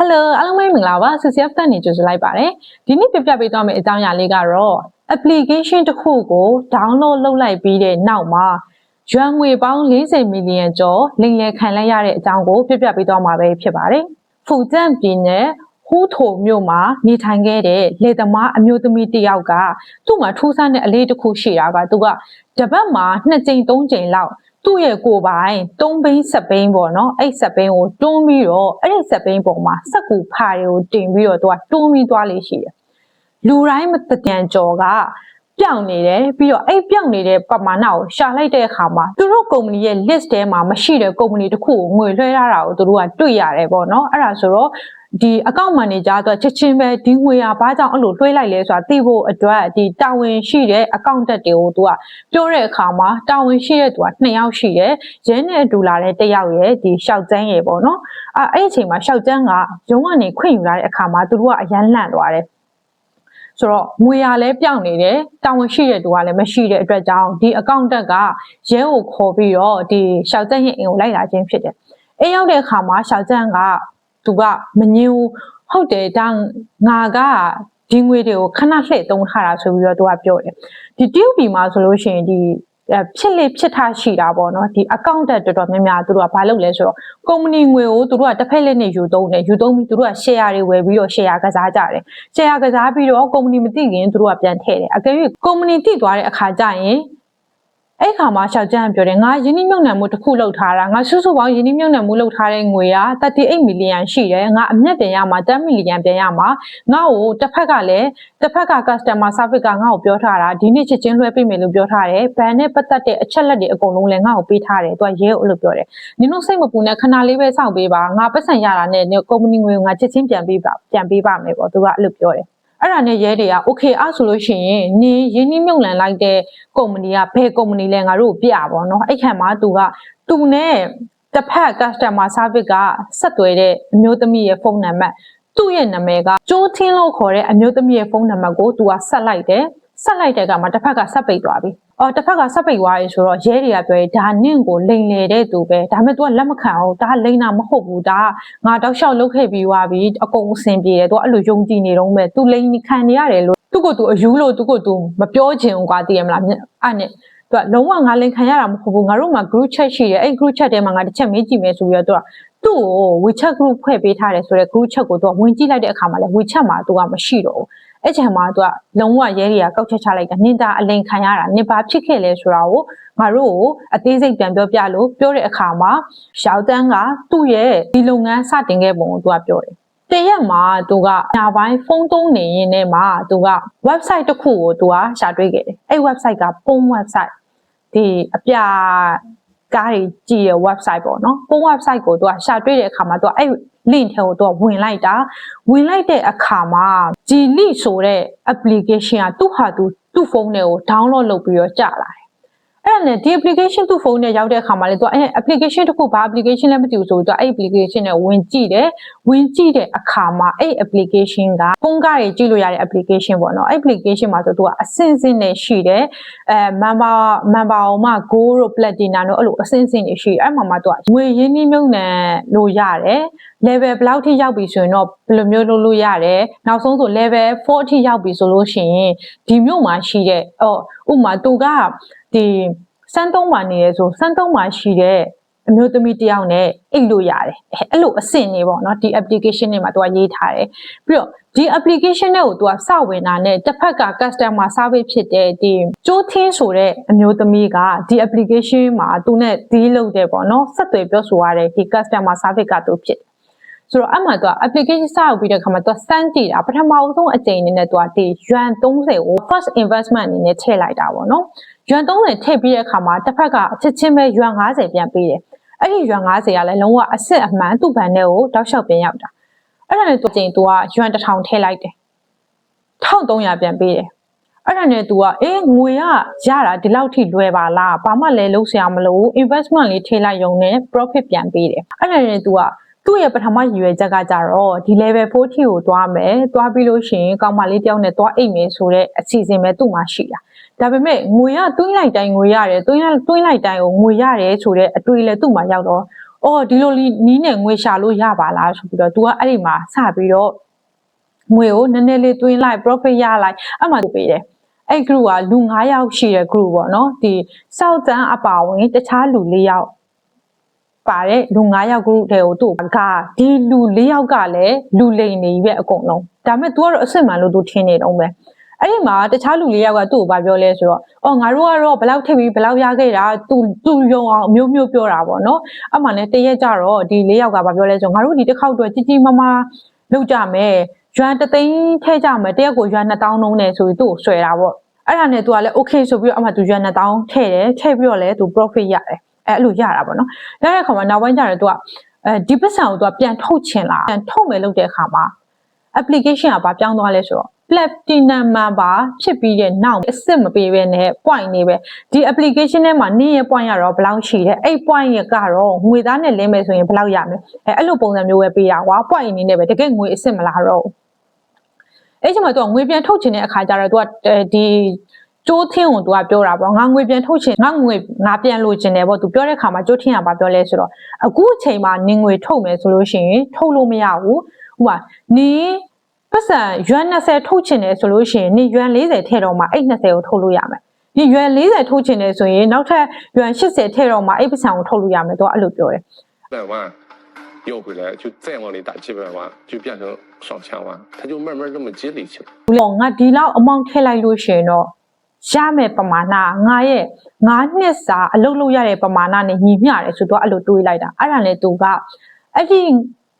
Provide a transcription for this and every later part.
Hello အားလုံးပဲမင်္ဂလာပါ CCF တက်နေကြိုဆိုလိုက်ပါတယ်ဒီနေ့ပြပြပေးသွားမယ့်အကြောင်းအရာလေးကတော့ application တစ်ခုကို download လုပ်လိုက်ပြီးတဲ့နောက်မှာရွမ်ငွေပေါင်း40မီလီယံကျော်လိမ်လည်ခံလိုက်ရတဲ့အကြောင်းကိုပြပြပေးသွားမှာပဲဖြစ်ပါတယ်ဖူကျန့်ပြည်နယ်ဟူးထိုမြို့မှာနေထိုင်ခဲ့တဲ့လေသမားအမျိုးသမီးတစ်ယောက်ကသူ့မှာထူးဆန်းတဲ့အလေးတစ်ခုရှိတာကသူကတပတ်မှာ2ကြိမ်3ကြိမ်လောက် သူ့ရဲ့ကိုယ်ပိုင်တုံးဘိန်းဆက်ဘိန်းပေါ့နော်အဲ့ဆက်ဘိန်းကိုတွန်းပြီးတော့အဲ့ဒီဆက်ဘိန်းပေါ်မှာစက်ကူဖာတွေကိုတင်ပြီးတော့သူကတွန်းပြီးသွားလေးရှိတယ်လူတိုင်းမတကြံကြော်က ပြောင်းနေတယ်ပြီးတော့အဲ့ပြောင်းနေတဲ့ပမာဏကိုရှာလိုက်တဲ့အခါမှာသူတို့ကုမ္ပဏီရဲ့ list ထဲမှာမရှိတဲ့ကုမ္ပဏီတစ်ခုကိုငွေလွှဲထားတာကိုသူတို့ကတွေ့ရတယ်ပေါ့နော်အဲ့ဒါဆိုတော့ဒီ account manager အတွက်ချက်ချင်းပဲဒီငွေဟာဘာကြောင့်အဲ့လိုလွှဲလိုက်လဲဆိုတာသိဖို့အတွက်ဒီတာဝန်ရှိတဲ့ account တွေကိုသူကပြောတဲ့အခါမှာတာဝန်ရှိတဲ့သူက2ယောက်ရှိတယ်ရဲနဲ့အတူလာတဲ့တစ်ယောက်ရဲ့ဒီရှောက်ကျန်းရဲ့ပေါ့နော်အဲအဲ့ဒီအချိန်မှာရှောက်ကျန်းကရုံးကနေခွင့်ယူလာတဲ့အခါမှာသူတို့ကအရန်လန့်သွားတယ် ဆိုတော့ငွေရလဲပြောင်းနေတယ်တာဝန်ရှိတဲ့သူကလည်းမရှိတဲ့အတွက်ကြောင့်ဒီ account တက်ကရဲကိုခေါ်ပြီးတော့ဒီရှောက်ကျန်းရဲ့အိမ်ကိုလိုက်လာခြင်းဖြစ်တယ်အဲရောက်တဲ့အခါမှာရှောက်ကျန်းကသူကမငြင်းဘူးဟုတ်တယ်ဒါငါကဒီငွေတွေကိုခဏလှည့်သုံးထားတာဆိုပြီးတော့သူကပြောတယ်ဒီ TUB မှာဆိုလို့ရှိရင်ဒီ ဖြစ်လေဖြစ်ထားရှိတာပေါ့နော်ဒီ account တက်တော်တော်များများသူတို့ကဘာလုပ်လဲဆိုတော့ company ငွေကိုသူတို့ကတစ်ဖက်လက်နဲ့ယူသုံးတယ်ယူသုံးပြီးသူတို့က share တွေဝယ်ပြီးတော့ share ကစားကြတယ် share ကစားပြီးတော့ company မသိခင်သူတို့ကပြန်ထည့်တယ်အကယ်၍ company တိသွားတဲ့အခါကျရင် အဲ့ခါမှာရှောက်ကြမ်းပြောတယ်ငါယင်းနှမြုံနှံမှုတစ်ခုလုပ်ထားတာငါစုစုပေါင်းယင်းနှမြုံနှံမှုလုပ်ထားတဲ့ငွေက38မီလီယံရှိတယ်ငါအမျက်ပြန်ရမှာ10မီလီယံပြန်ရမှာငါ့ကိုတစ်ဖက်ကလည်းတစ်ဖက်က customer service ကငါ့ကိုပြောထားတာဒီနေ့ချက်ချင်းလွှဲပေးမယ်လို့ပြောထားတယ်ဘဏ်နဲ့ပတ်သက်တဲ့အချက်လက်တွေအကုန်လုံးလည်းငါ့ကိုပေးထားတယ်သူကရဲကိုအဲ့လိုပြောတယ်နင်တို့စိတ်မပူနဲ့ခဏလေးပဲစောင့်ပေးပါငါပတ်စံရတာနဲ့ကုမ္ပဏီငွေကိုငါချက်ချင်းပြန်ပေးပါပြန်ပေးပါမယ်ပေါ့သူကအဲ့လိုပြောတယ် အဲ့ဒါနဲ့ရဲတွေက okay အဲ့ဆိုလို့ရှိရင်နင်းရင်းနှီးမြုပ်နှံလိုက်တဲ့ကုမ္ပဏီကဘယ်ကုမ္ပဏီလဲငါတို့ပြပါတော့အဲ့ခံမှာသူကသူနဲ့တစ်ဖက် customer service ကဆက်သွယ်တဲ့အမျိုးသမီးရဲ့ဖုန်းနံပါတ်သူ့ရဲ့နာမည်ကကျိုးထင်းလို့ခေါ်တဲ့အမျိုးသမီးရဲ့ဖုန်းနံပါတ်ကိုသူကဆက်လိုက်တယ်ဆက်လိုက်တဲ့ကမှတစ်ဖက်ကဆက်ပိတ်သွားပြီ အော်တစ်ဖက်ကဆက်ပိတ်သွားပြီဆိုတော့ရဲတွေကပြောဒါနင့်ကိုလိန်လေတဲ့သူပဲဒါပေမဲ့ तू ကလက်မခံအောင်ဒါလိန်တာမဟုတ်ဘူးဒါငါတောက်လျှောက်လုပ်ခဲ့ပြီးသွားပြီအကုန်အဆင်ပြေတယ် तू အဲ့လိုယုံကြည်နေတော့မဲ့ तू လိန်ခံနေရတယ်လို့သူ့ကို तू အယူလို့သူ့ကို तू မပြောချင်ဘူးကွာသိရမလားအဲ့နဲ့သူကလုံးဝငါလိန်ခံရတာမဟုတ်ဘူးငါတို့မှာ group chat ရှိတယ်အဲ့ group chat ထဲမှာငါတစ်ချက်မေးကြည့်မယ်ဆိုပြီးတော့သူကသူ့ကို WeChat group ဖွဲ့ပေးထားတယ်ဆိုတော့ group chat ကိုသူကဝင်ကြည့်လိုက်တဲ့အခါမှာလဲ WeChat မှာသူကမရှိတော့ဘူး အဲ့ချိန်မှာသူကလုံးဝရဲတွေကကောက်ချက်ချလိုက်တာနင်တာအလိန်ခံရတာနင်ဘာဖြစ်ခဲ့လဲဆိုတာကိုငါတို့ကိုအသေးစိတ်ပြန်ပြောပြလို့ပြောတဲ့အခါမှာရှောက်တန်းကသူ့ရဲ့ဒီလုပ်ငန်းစတင်ခဲ့ပုံကိုသူကပြောတယ်တရက်မှာသူကညာပိုင်းဖုန်းသုံးနေရင်နဲ့မှာသူက website တစ်ခုကိုသူကရှာတွေ့ခဲ့တယ်အဲ့ website ကပုံး website ဒီအပြကားတွေကြည့်ရ website ပေါ့နော်ပုံး website ကိုသူကရှာတွေ့တဲ့အခါမှာသူကအဲ့ link ထဲကိုသူကဝင်လိုက်တာဝင်လိုက်တဲ့အခါမှာ Gli ဆိုတဲ့ application ကသူ့ဟာသူသူ့ဖုန်းထဲကို download လုပ်ပြီးတော့ကြာလာတယ်အဲ့ဒါ နဲ့ဒီ application သူ့ဖုန်းနဲ့ရောက်တဲ့အခါမှာလေသူကအဲ application တစ်ခုဘာ application လဲမသိဘူးဆိုတော့သူအဲ့ application နဲ့ဝင်ကြည့်တယ်ဝင်ကြည့်တဲ့အခါမှာအဲ့ application ကဖုန်းကားတွေကြည့်လို့ရတဲ့ application ပေါ့နော် application မှာဆိုသူကအစင်းစင်းနဲ့ရှိတယ်အဲ member member အောင်မှ gold တို့ platinum တို့အဲ့လိုအစင်းစင်းတွေရှိတယ်အဲ့မှာမှသူကငွေရင်းနှီးမြုပ်နှံလို့ရတယ် level ဘယ်လောက်ထိရောက်ပြီဆိုရင်တော့ဘယ်လိုမျိုးလုပ်လို့ရတယ်နောက်ဆုံးဆို level 4အထိရောက်ပြီဆိုလို့ရှိရင်ဒီမြို့မှာရှိတဲ့အော်ဥပမာသူကဒီ စမ်းသုံးမှာနေရဲဆိုစမ်းသုံးမှာရှိတဲ့အမျိုးသမီးတယောက်နဲ့အိတ်လို့ရတယ်အဲ့လိုအဆင့်နေပေါ့နော်ဒီ application တွေမှာသူကရေးထားတယ်ပြီးတော့ဒီ application တွေကိုသူကစဝင်တာနဲ့တစ်ဖက်က customer service ဖြစ်တဲ့ဒီကျိုးသင်းဆိုတဲ့အမျိုးသမီးကဒီ application မှာသူနဲ့ deal လုပ်တယ်ပေါ့နော်ဆက်သွယ်ပြောဆိုရတဲ့ဒီ customer service ကသူဖြစ် ဆိုတော့အမှသူက application စရောက်ပြီးတဲ့ခါမှာသူစမ်းကြည့်တာပထမဆုံးအကြိမ်အနေနဲ့သူကဒီ yuan 30ကို first investment အနေနဲ့ထည့်လိုက်တာပေါ့နော်ရွမ်30ထည့်ပြီးတဲ့အခါမှာတစ်ဖက်ကအချက်ချင်းပဲရွမ်50ပြန်ပေးတယ်အဲ့ဒီရွမ်50ကလည်းလုံးဝအစ်စ်အမှန်သူ့ဘဏ်ထဲကိုတောက်လျှောက်ပြန်ရောက်တာအဲ့ဒါနဲ့သူကျင်သူကရွမ်1000ထည့်လိုက်တယ်1300ပြန်ပေးတယ်အဲ့ဒါနဲ့ तू ကအေးငွေကရတာဒီလောက်ထိလွယ်ပါလားဘာမှလည်းလုံးဆရာမလို့ investment လေးထည့်လိုက်ရုံနဲ့ profit ပြန်ပေးတယ်အဲ့ဒါနဲ့ तू က သူ့ရဲ့ပထမရည်ရွယ်ချက်ကကြတော့ဒီ level 4ထိကိုသွားမယ်သွားပြီးလို့ရှိရင်ကောင်မလေးတယောက်နဲ့သွားအိတ်မယ်ဆိုတဲ့အစီအစဉ်ပဲသူ့မှာရှိတာဒါပေမဲ့ငွေကတွင်းလိုက်တိုင်းငွေရတယ်တွင်းတွင်းလိုက်တိုင်းကိုငွေရတယ်ဆိုတဲ့အတွေ့အလဲသူ့မှာရောက်တော့အော်ဒီလိုလီနီးနဲ့ငွေရှာလို့ရပါလားဆိုပြီးတော့ तू ကအဲ့ဒီမှာစပြီးတော့ငွေကိုနည်းနည်းလေးသွင်းလိုက် profit ရလိုက်အဲ့မှာသူပေးတယ်အဲ့ group ကလူ9ယောက်ရှိတဲ့ group ပေါ့နော်ဒီစောက်တန်းအပါဝင်တခြားလူ4ယောက် ပါတဲ့လူ9ယောက် group တွေကိုသူ့ကဒီလူ4ယောက်ကလည်းလူလိန်နေပြီပဲအကုန်လုံးဒါပေမဲ့ तू ကတော့အစ်စ်မှန်လို့ तू ထင်နေတော့ပဲအဲ့ဒီမှာတခြားလူလေးယောက်ကသူ့ကိုဗာပြောလဲဆိုတော့အော်ငါတို့ကတော့ဘယ်လောက်ထိပ်ပြီးဘယ်လောက်ရခဲ့တာသူသူယုံအောင်အမျိုးမျိုးပြောတာပေါ့နော်အဲ့မှာလည်းတရက်ကြတော့ဒီလေးယောက်ကဗာပြောလဲဆိုငါတို့ဒီတစ်ခေါက်တော့ကြီးကြီးမားမားလုပ်ကြမယ်ရွမ်တသိန်းထဲကြမယ်တရက်ကိုရွမ်2000နှုန်းနဲ့ဆိုပြီးသူ့ကိုဆွဲတာပေါ့အဲ့ဒါနဲ့ तू ကလည်း okay ဆိုပြီးတော့အမှ तू ရွမ်2000ထည့်တယ်ထည့်ပြီးတော့လည်း तू profit ရတယ် အဲ့အဲ့လိုရတာပေါ့နော်ရတဲ့အခါမှာနောက်ပိုင်းကျတော့ तू ကအဲဒီပတ်စံကို तू ကပြန်ထုတ်ချင်လာပြန်ထုတ်မယ်လုပ်တဲ့အခါမှာ application ကဘာပြောင်းသွားလဲဆိုတော့ platinum member ဖြစ်ပြီးတဲ့နောက်အစ်စ်မပေးဘဲနဲ့ point နေပဲဒီ application ထဲမှာနင်းရဲ့ point ရတော့ဘယ်လောက်ရှိတယ်အဲ့ point ရကတော့ငွေသားနဲ့လင်းမယ်ဆိုရင်ဘယ်လောက်ရမလဲအဲအဲ့လိုပုံစံမျိုးပဲပေးတာကွာ point အနေနဲ့ပဲတကယ်ငွေအစ်စ်မလာတော့ဘူးအဲ့ချိန်မှာ तू ကငွေပြန်ထုတ်ချင်တဲ့အခါကျတော့ तू ကဒီ ကျိုးထင်းကို तू ကပြောတာပေါ့ငါငွေပြန်ထုတ်ချင်ငါငွေငါပြန်လိုချင်တယ်ပေါ့ तू ပြောတဲ့အခါမှာကျိုးထင်းကဘာပြောလဲဆိုတော့အခုအချိန်မှာနင်းငွေထုတ်မယ်ဆိုလို့ရှိရင်ထုတ်လို့မရဘူးဟိုမှာနင်းပတ်စံရွမ်20ထုတ်ချင်တယ်ဆိုလို့ရှိရင်နင်းရွမ်40ထည့်တော့မှအဲ့20ကိုထုတ်လို့ရမယ်ဒီရွမ်40ထုတ်ချင်တယ်ဆိုရင်နောက်ထပ်ရွမ်80ထည့်တော့မှအဲ့ပတ်စံကိုထုတ်လို့ရမယ်သူကအဲ့လိုပြောတယ် 百万要回来，就再往里打几百万，就变成上千万，他就慢慢这么积累起来。 ဘူးလို့ငါဒီလောက်အမောင့်ထည့်လိုက်လို့ ရှိရင်တော့ရမယ်ပမာဏငါရဲ့ငါနှစ်စာအလုပ်လုပ်ရတဲ့ပမာဏနဲ့ညီမျှတယ်ဆိုတော့အဲ့လိုတွေးလိုက်တာအဲ့ဒါနဲ့သူကအဲ့ဒီ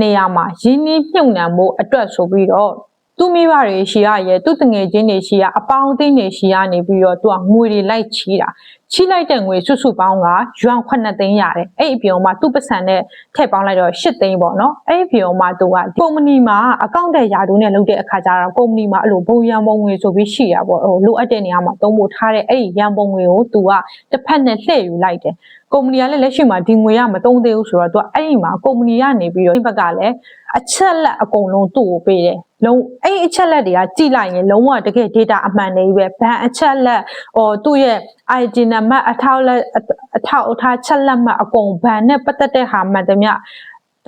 နေရာမှာရင်းနှီးမြှုပ်နှံမှုအတွက်ဆိုပြီးတော့ သူမိဘတွေရှိရရဲ့သူတငယ်ချင်းတွေရှိရအပေါင်းအသင်းတွေရှိရနေပြီးတော့သူကငွေတွေလိုက်ချီတာချီလိုက်တဲ့ငွေစုစုပေါင်းကယွမ်9သိန်းရတယ်အဲ့အပြင်မှာသူ့ပတ်စံနဲ့ထည့်ပေါင်းလိုက်တော့10သိန်းပေါ့နော်အဲ့အပြင်မှာသူကကုမ္ပဏီမှာအကောင့်တဲ့ယာတူနဲ့လုပ်တဲ့အခါကျတော့ကုမ္ပဏီမှာအဲ့လိုဘုံရန်ပုံငွေဆိုပြီးရှိရပေါ့ဟိုလိုအပ်တဲ့နေရာမှာသုံးဖို့ထားတဲ့အဲ့ဒီရန်ပုံငွေကိုသူကတစ်ဖက်နဲ့လှည့်ယူလိုက်တယ်ကုမ္ပဏီကလည်းလက်ရှိမှာဒီငွေကမသုံးသေးဘူးဆိုတော့သူကအဲ့ဒီမှာကုမ္ပဏီကနေပြီးတော့ဒီဘက်ကလည်းအချက်လက်အကုန်လုံးသူ့ကိုပေးတယ် လုံးအဲ့ဒီအချက်လက်တွေကကြည့်လိုက်ရင်လုံးဝတကယ် data အမှန်တွေပဲဘန်အချက်လက်ဟိုသူ့ရဲ့ ID နံပါတ်အထောက်လက်အထောက်အထားချက်လက်မှတ်အကုန်ဘန်နဲ့ပတ်သက်တဲ့ဟာမှန်သမျှ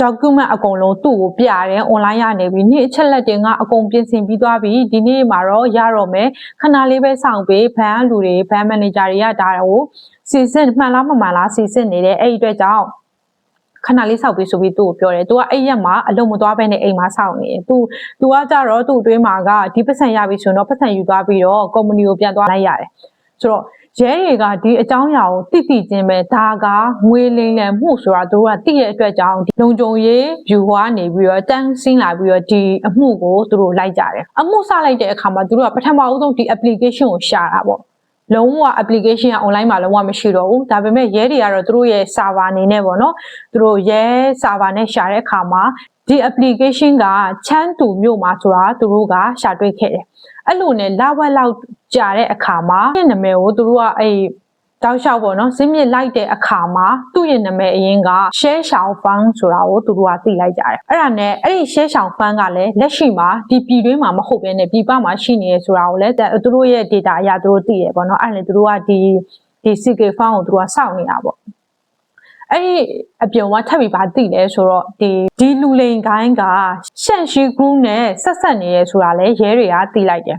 document အကုန်လုံးသူ့ကိုပြတယ် online ရနေပြီနေ့အချက်လက်တွေကအကုန်ပြင်ဆင်ပြီးသွားပြီဒီနေ့မှာတော့ရတော့မယ်ခဏလေးပဲစောင့်ပေးဘန်လူတွေဘန် manager တွေကဒါကိုစီစစ်မှန်လားမမှန်လားစီစစ်နေတယ်အဲ့ဒီအတွက်ကြောင့် ခဏလေးစောက်ပြီးဆိုပြီးသူ့ကိုပြောတယ်သူကအဲ့ရက်မှာအလုံးမသွားဘဲနဲ့အိမ်မှာစောင့်နေတယ်သူသူကကြတော့သူ့အတွင်းမှာကဒီပတ်စံရပြီဆိုတော့ပတ်စံယူသွားပြီးတော့ကုမ္ပဏီကိုပြန်သွားလိုက်ရတယ်ဆိုတော့ရဲတွေကဒီအကြောင်းအရာကိုသိသိချင်းပဲဒါကငွေလိမ်လည်မှုဆိုတာတို့ကသိရတဲ့အတွက်ကြောင့်လုံခြုံရေးယူဝါနေပြီးတော့တန်းစင်းလာပြီးတော့ဒီအမှုကိုတို့လိုက်ကြတယ်အမှုစလိုက်တဲ့အခါမှာတို့ကပထမအဦးဆုံးဒီ application ကိုရှာတာပေါ့ လုံးဝ application က online မှာလုံးဝမရှိတော့ဘူးဒါပေမဲ့ရဲတွေကတော့သူတို့ရဲ့ server အနေနဲ့ပေါ့နော်သူတို့ရဲ server နဲ့ရှာတဲ့အခါမှာဒီ application ကချမ်းတူမြို့မှာဆိုတာသူတို့ကရှာတွေ့ခဲ့တယ်အဲ့လိုနဲ့လဝက်လောက်ကြာတဲ့အခါမှာဒီနာမည်ကိုသူတို့ကအဲ့ တောက်လျှောက်ပေါ့နော်ဇင်းမြစ်လိုက်တဲ့အခါမှာသူ့ရဲ့နာမည်အရင်က share ရှောင် fund ဆိုတာကိုသူတို့ကသိလိုက်ကြတယ်အဲ့ဒါနဲ့အဲ့ဒီ share ရှောင် fund ကလည်းလက်ရှိမှာဒီပြည်တွင်းမှာမဟုတ်ဘဲနဲ့ပြည်ပမှာရှိနေရဆိုတာကိုလည်းသူတို့ရဲ့ data အရသူတို့သိရပေါ့နော်အဲ့ဒါနဲ့သူတို့ကဒီဒီ CK fund ကိုသူတို့ကစောင့်နေတာပေါ့အဲ့ဒီအပြုံကထပ်ပြီးပါသိလဲဆိုတော့ဒီဒီလူလိန်ကိုင်းကရှန့်ရှိ group နဲ့ဆက်ဆက်နေရဲဆိုတာလဲရဲတွေကသိလိုက်တယ်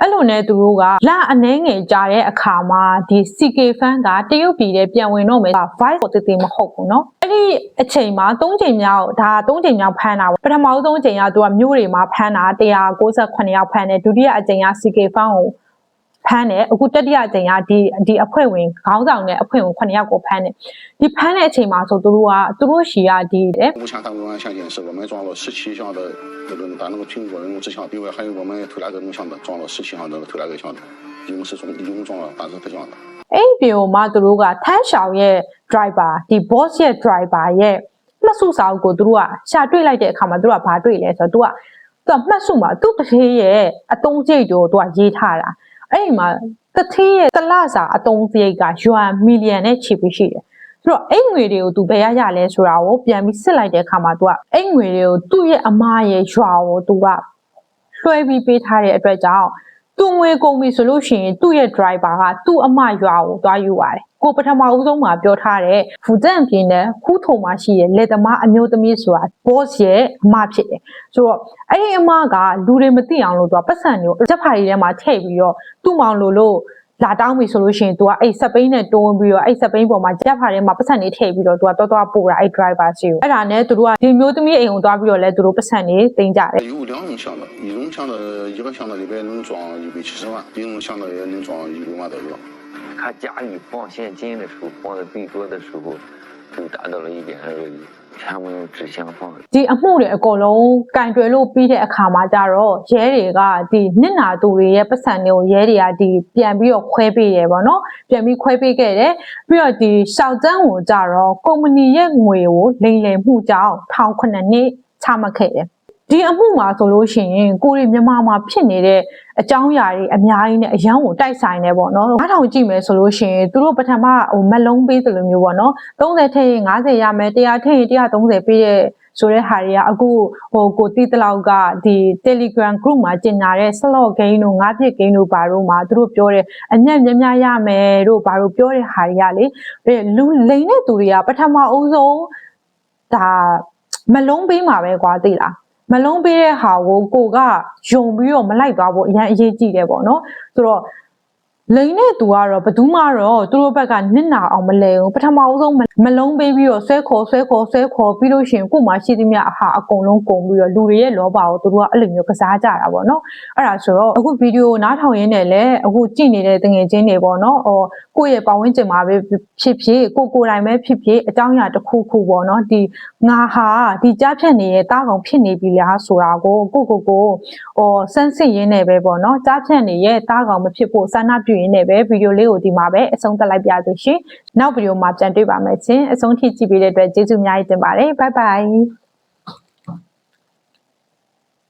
အဲ့လိုနဲ့သူတို့ကလအနှဲငယ်ကြာတဲ့အခါမှာဒီ CK fan ကတရုတ်ပြည်ထဲပြန်ဝင်တော့မယ် vibe ကိုတည်တည်မဟုတ်ဘူးเนาะအဲ့ဒီအချိန်မှာ၃ချိန်မြောက်ဒါ၃ချိန်မြောက်ဖမ်းတာပေါ့ပထမဆုံးချိန်ကသူကမြို့တွေမှာဖမ်းတာ198ယောက်ဖမ်းတယ်ဒုတိယအချိန်က CK fan ကို ဖမ်းတယ်အခုတတိယအချိန်ကဒီဒီအဖွဲ့ဝင်ခေါင်းဆောင်နဲ့အဖွဲ့ဝင်9ယောက်ကိုဖမ်းတယ်ဒီဖမ်းတဲ့အချိန်မှာဆိုသူတို့ကသူတို့ရှီကဒီတဲ့ 目前大规模案项件是我们抓了十七项的那个打那个苹果人工智项，另外还有我们推那个录像的，抓了十七项的推那个项的，一共是总一共抓了八十个项的。 အဲ့ဒီဗီဒီယိုမှာသူတို့ကထန်းရှောင်ရဲ့ driver ဒီ boss ရဲ့ driver ရဲ့မှတ်စုစာအုပ်ကိုသူတို့ကရှာတွေ့လိုက်တဲ့အခါမှာသူတို့ကဘာတွေ့လဲဆိုတော့သူကသူကမှတ်စုမှာသူ့တစ်သေးရဲ့အတုံးစိတ်ကိုသူကရေးထားတာ အဲ့ဒီမှာတစ်သေးရဲ့တစ်လစာအတုံးစိတ်ကယွမ်မီလီယံနဲ့ချီပြီးရှိတယ်ဆိုတော့အဲ့ငွေတွေကိုသူဘယ်ရရလဲဆိုတာကိုပြန်ပြီးစစ်လိုက်တဲ့အခါမှာသူကအဲ့ငွေတွေကိုသူ့ရဲ့အမားရဲ့ရွာကိုသူကလွှဲပြီးပေးထားတဲ့အတွက်ကြောင့် သူငွေကုန်ပြီဆိုလို့ရှိရင်သူ့ရဲ့ driver ကသူ့အမရွာကိုသွားယူပါတယ်ကိုပထမဦးဆုံးမှာပြောထားတဲ့ဖူဇန်ပြည်နယ်ဟူထုံမှာရှိတဲ့လက်သမားအမျိုးသမီးဆိုတာ boss ရဲ့အမဖြစ်တယ်ဆိုတော့အဲ့ဒီအမကလူတွေမသိအောင်လို့သူကပတ်စံမျိုးချက်ဖာရီထဲမှာထည့်ပြီးတော့သူ့မောင်လိုလို့ လာတောင်းပြီဆိုလို့ရှိရင် तू ကအဲ့စပိန်နဲ့တွန်းပြီးတော့အဲ့စပိန်ပေါ်မှာချက်ဖာထဲမှာပတ်စံနေထည့်ပြီးတော့ तू ကတော်တော်ပို့တာအဲ့ driver စီကိုအဲ့ဒါနဲ့သူတို့ကဒီမျိုးသမီးအိမ်ကိုသွားပြီးတော့လဲသူတို့ပတ်စံနေတင်ကြတယ် 有两种箱子，一种箱子一个箱子里边能装一百七十万，一种箱子也能装一百万左右。他家里放现金的时候，放的最多的时候，就达到了一点二个亿，全部用纸箱放的。 ဒီအမှုတွေအကုန်လုံးကင်တွယ်လို့ပြီးတဲ့အခါမှာကြတော့ရဲတွေကဒီနစ်နာသူတွေရဲ့ပတ်စံတွေကိုရဲတွေကဒီပြန်ပြီးတော့ခွဲပေးရပေါ့နော်ပြန်ပြီးခွဲပေးခဲ့တယ်ပြီးတော့ဒီရှောက်ကျန်းကိုကြတော့ကုမ္ပဏီရဲ့ငွေကိုလိမ်လည်မှုကြောင့်ထောင်ခုနှစ်နှစ်ချမှတ်ခဲ့တယ် ဒီအမှုမှာဆိုလို့ရှိရင်ကိုရီမြန်မာမှာဖြစ်နေတဲ့အကြောင်းအရာတွေအများကြီးနဲ့အရန်ကိုတိုက်ဆိုင်နေပေါ့နော်။အားထောင်ကြည့်မယ်ဆိုလို့ရှိရင်သူတို့ပထမဟိုမက်လုံးပေးသလိုမျိုးပေါ့နော်။30ထည့်ရင်50ရမယ်100ထည့်ရင်130ပေးတဲ့ဆိုတဲ့ဟာတွေကအခုဟိုကိုတီးတလောက်ကဒီ Telegram group မှာကျင်ညာတဲ့ slot game တို့ငါးပြစ် game တို့ဘာတို့မှာသူတို့ပြောတယ်အညံ့များများရမယ်တို့ဘာတို့ပြောတဲ့ဟာတွေကလေအဲလူလိန်တဲ့သူတွေကပထမအဦးဆုံးဒါမလုံးပေးမှာပဲကွာသိလား မလုံးပေးတဲ့ဟာကိုကိုကယုံပြီးတော့မလိုက်သွားဖို့အရင်အရေးကြီးတယ်ပေါ့နော်ဆိုတော့ လိန်တဲ့သူကတော့ဘယ်သူမှတော့သူတို့ဘက်ကနစ်နာအောင်မလဲဘူးပထမအဆုံးမလုံးပေးပြီးတော့ဆွဲခေါ်ဆွဲခေါ်ဆွဲခေါ်ပြီးလို့ရှိရင်ကို့မှာရှိသမျှအဟာအကုန်လုံးကုန်ပြီးတော့လူတွေရဲ့လောဘကိုသူတို့ကအဲ့လိုမျိုးကစားကြတာပေါ့နော်အဲ့ဒါဆိုတော့အခုဗီဒီယိုနားထောင်ရင်းနဲ့လည်းအခုကြည့်နေတဲ့တငယ်ချင်းတွေပေါ့နော်ဟောကိုယ့်ရဲ့ပတ်ဝန်းကျင်မှာပဲဖြစ်ဖြစ်ကိုကိုယ်တိုင်ပဲဖြစ်ဖြစ်အကြောင်းအရာတစ်ခုခုပေါ့နော်ဒီငါဟာဒီကြားဖြတ်နေတဲ့တားကောင်ဖြစ်နေပြီလားဆိုတာကိုကိုကိုကိုဟောစမ်းစစ်ရင်းနဲ့ပဲပေါ့နော်ကြားဖြတ်နေရဲ့တားကောင်မဖြစ်ဖို့ဆန္ဒပြုရင်းနဲ့ပဲဗီဒီယိုလေးကိုဒီမှာပဲအဆုံးသတ်လိုက်ပါသေးရှင်နောက်ဗီဒီယိုမှာပြန်တွေ့ပါမယ်ချင်းအဆုံးထိကြည့်ပေးတဲ့အတွက်ကျေးဇူးအများကြီးတင်ပါတယ်ဘိုင်ဘိုင်